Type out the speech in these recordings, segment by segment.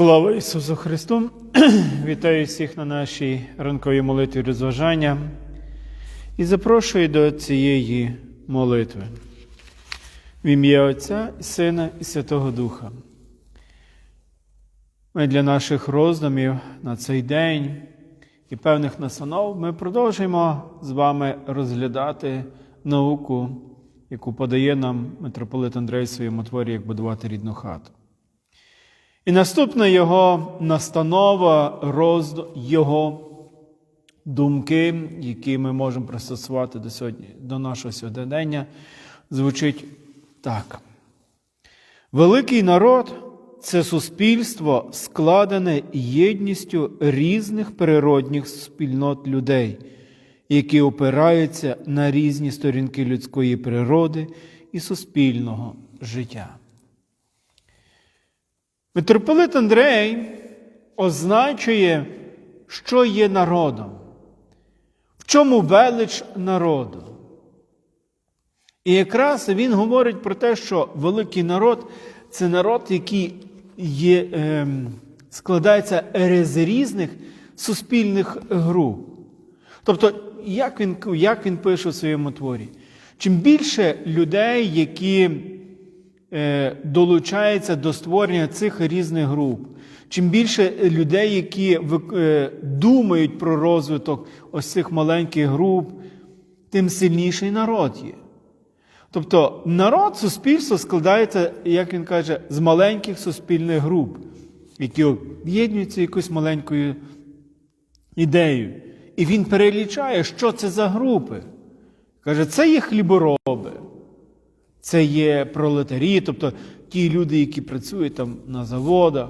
Слава Ісусу Христу! Вітаю всіх на нашій ранковій молитві розважання і запрошую до цієї молитви в ім'я Отця і Сина і Святого Духа. Ми для наших роздумів на цей день і певних настанов ми продовжуємо з вами розглядати науку, яку подає нам митрополит Андрей в своєму творі, як будувати рідну хату. І наступна його настанова, роздум, його думки, які ми можемо пристосувати до, сьогодні, до нашого сьогодення, звучить так. Великий народ це суспільство, складене єдністю різних природних спільнот людей, які опираються на різні сторінки людської природи і суспільного життя. Митрополит Андрей означує, що є народом, в чому велич народу. І якраз він говорить про те, що великий народ це народ, який є, е, складається з різних суспільних груп. Тобто, як він, як він пише у своєму творі? Чим більше людей, які долучається до створення цих різних груп. Чим більше людей, які е, думають про розвиток ось цих маленьких груп, тим сильніший народ є. Тобто народ, суспільство складається, як він каже, з маленьких суспільних груп, які об'єднуються якоюсь маленькою ідеєю. І він перелічає, що це за групи. Каже, це є хлібороби. Це є пролетарі, тобто ті люди, які працюють там на заводах.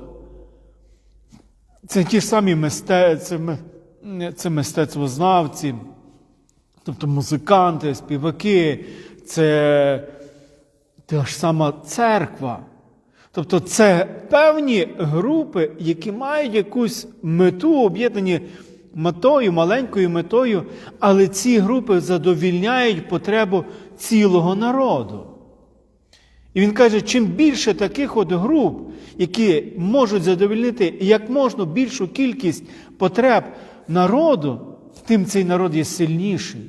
Це ті ж самі мисте... це, мистецтвознавці, тобто музиканти, співаки, це та ж сама церква. Тобто це певні групи, які мають якусь мету, об'єднані метою, маленькою метою, але ці групи задовільняють потребу цілого народу. І він каже, чим більше таких от груп, які можуть задовольнити як можна більшу кількість потреб народу, тим цей народ є сильніший,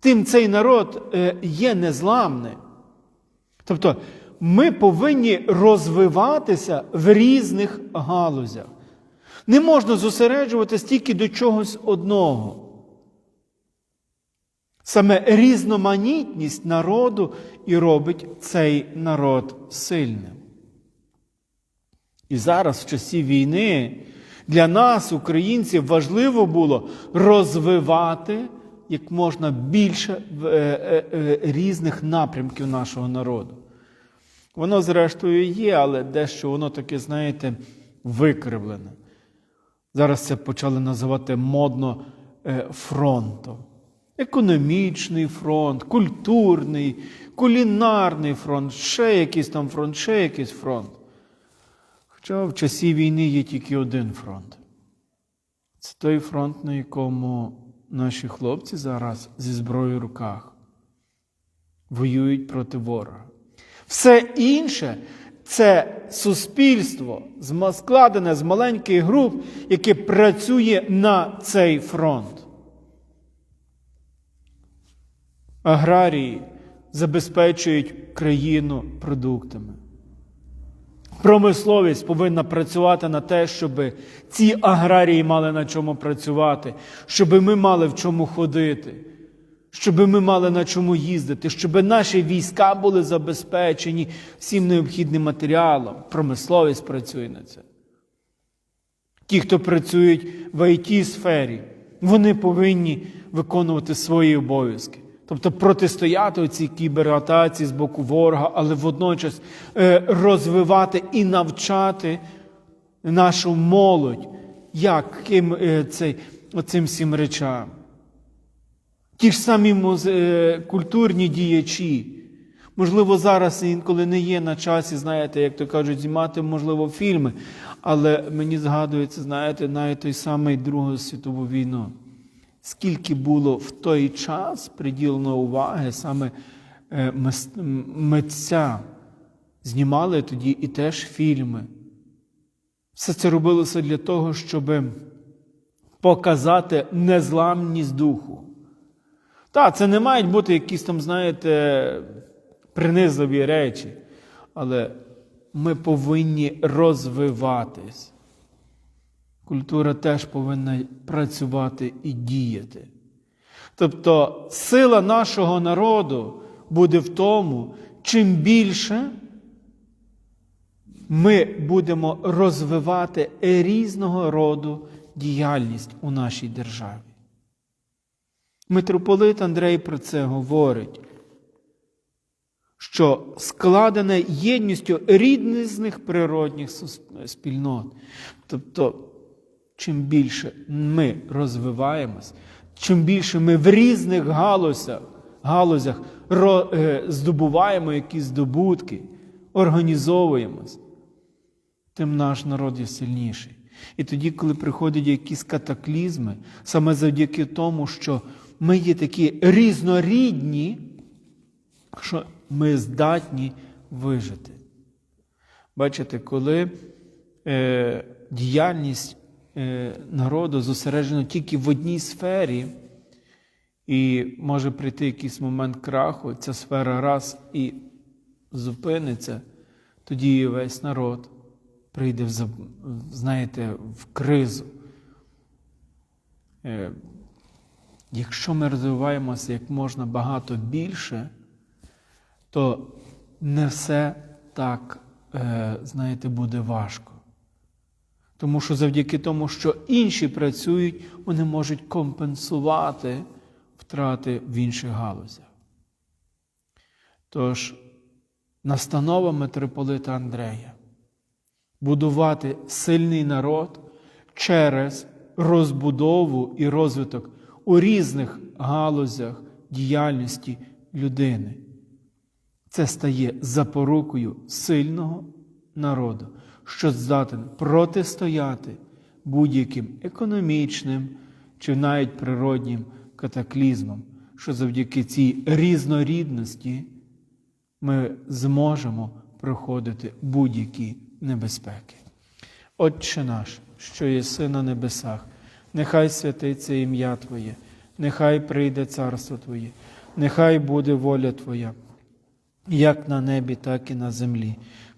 тим цей народ е, є незламним. Тобто ми повинні розвиватися в різних галузях. Не можна зосереджуватися тільки до чогось одного. Саме різноманітність народу і робить цей народ сильним. І зараз, в часі війни, для нас, українців, важливо було розвивати як можна більше е, е, е, різних напрямків нашого народу. Воно, зрештою, є, але дещо воно таке, знаєте, викривлене. Зараз це почали називати модно фронтом економічний фронт, культурний, кулінарний фронт, ще якийсь там фронт, ще якийсь фронт. Хоча в часі війни є тільки один фронт. Це той фронт, на якому наші хлопці зараз зі зброєю в руках воюють проти ворога. Все інше це суспільство, складене з маленьких груп, яке працює на цей фронт. Аграрії забезпечують країну продуктами. Промисловість повинна працювати на те, щоб ці аграрії мали на чому працювати, щоб ми мали в чому ходити, щоб ми мали на чому їздити, щоб наші війська були забезпечені всім необхідним матеріалом. Промисловість працює на це. Ті, хто працюють в it сфері вони повинні виконувати свої обов'язки. Тобто протистояти цій кібератаці з боку ворога, але водночас е, розвивати і навчати нашу молодь, як е, оцим всім речам. Ті ж самі е, культурні діячі. Можливо, зараз інколи не є на часі, знаєте, як то кажуть, знімати, можливо, фільми, але мені згадується, знаєте, навіть той самий Другу світову війну скільки було в той час приділено уваги саме е, митця. Знімали тоді і теж фільми. Все це робилося для того, щоб показати незламність духу. Так, це не мають бути якісь там, знаєте, принизливі речі, але ми повинні розвиватись. Культура теж повинна працювати і діяти. Тобто сила нашого народу буде в тому, чим більше ми будемо розвивати різного роду діяльність у нашій державі. Митрополит Андрей про це говорить, що складене єдністю різних природних спільнот. Тобто, чим більше ми розвиваємось, чим більше ми в різних галузях, галузях е, здобуваємо якісь здобутки, організовуємось, тим наш народ є сильніший. І тоді, коли приходять якісь катаклізми, саме завдяки тому, що ми є такі різнорідні, що ми здатні вижити. Бачите, коли е, діяльність народу зосереджена тільки в одній сфері, і може прийти якийсь момент краху, ця сфера раз і зупиниться, тоді весь народ прийде в, знаєте, в кризу. Е, Якщо ми розвиваємося як можна багато більше, то не все так, е, знаєте, буде важко. Тому що завдяки тому, що інші працюють, вони можуть компенсувати втрати в інших галузях. Тож, настанова митрополита Андрея будувати сильний народ через розбудову і розвиток у різних галузях діяльності людини. Це стає запорукою сильного народу, що здатен протистояти будь-яким економічним чи навіть природнім катаклізмам, що завдяки цій різнорідності ми зможемо проходити будь-які небезпеки. Отче наш, що єси на небесах, нехай святиться ім'я Твоє, нехай прийде царство Твоє, нехай буде воля Твоя, як на небі, так і на землі.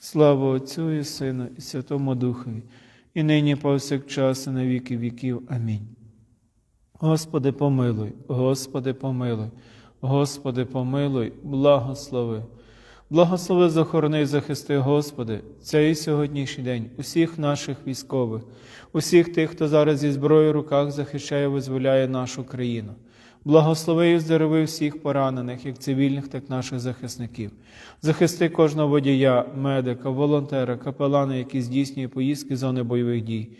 Слава Отцю і Сину, і Святому Духові, і нині повсякчас, і на віки віків. Амінь. Господи, помилуй, Господи, помилуй, Господи, помилуй, благослови. Благослови, захорони і захисти, Господи, цей сьогоднішній день, усіх наших військових, усіх тих, хто зараз зі зброєю в руках захищає і визволяє нашу країну. Благослови і здорови всіх поранених, як цивільних, так і наших захисників. Захисти кожного водія, медика, волонтера, капелана, які здійснює поїздки з зони бойових дій,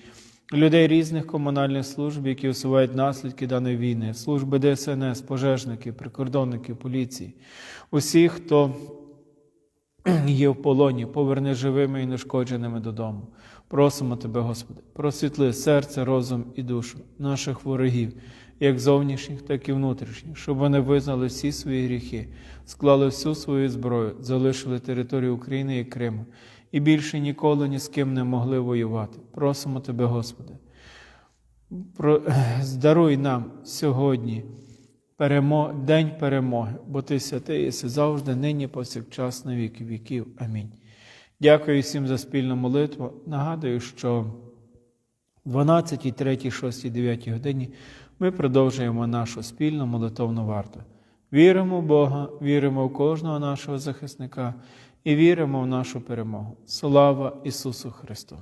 людей різних комунальних служб, які усувають наслідки даної війни, служби ДСНС, пожежники, прикордонники, поліції, усіх, хто є в полоні, поверни живими і нешкодженими додому. Просимо Тебе, Господи, просвітли серце, розум і душу наших ворогів, як зовнішніх, так і внутрішніх, щоб вони визнали всі свої гріхи, склали всю свою зброю, залишили територію України і Криму, і більше ніколи ні з ким не могли воювати. Просимо Тебе, Господи, про... здаруй нам сьогодні перемо... день перемоги, бо Ти святий єси завжди, нині, повсякчас, на віки віків. Амінь. Дякую всім за спільну молитву. Нагадую, що 12, 3, 6, 9 годині ми продовжуємо нашу спільну молитовну варту. Віримо в Бога, віримо в кожного нашого захисника і віримо в нашу перемогу. Слава Ісусу Христу!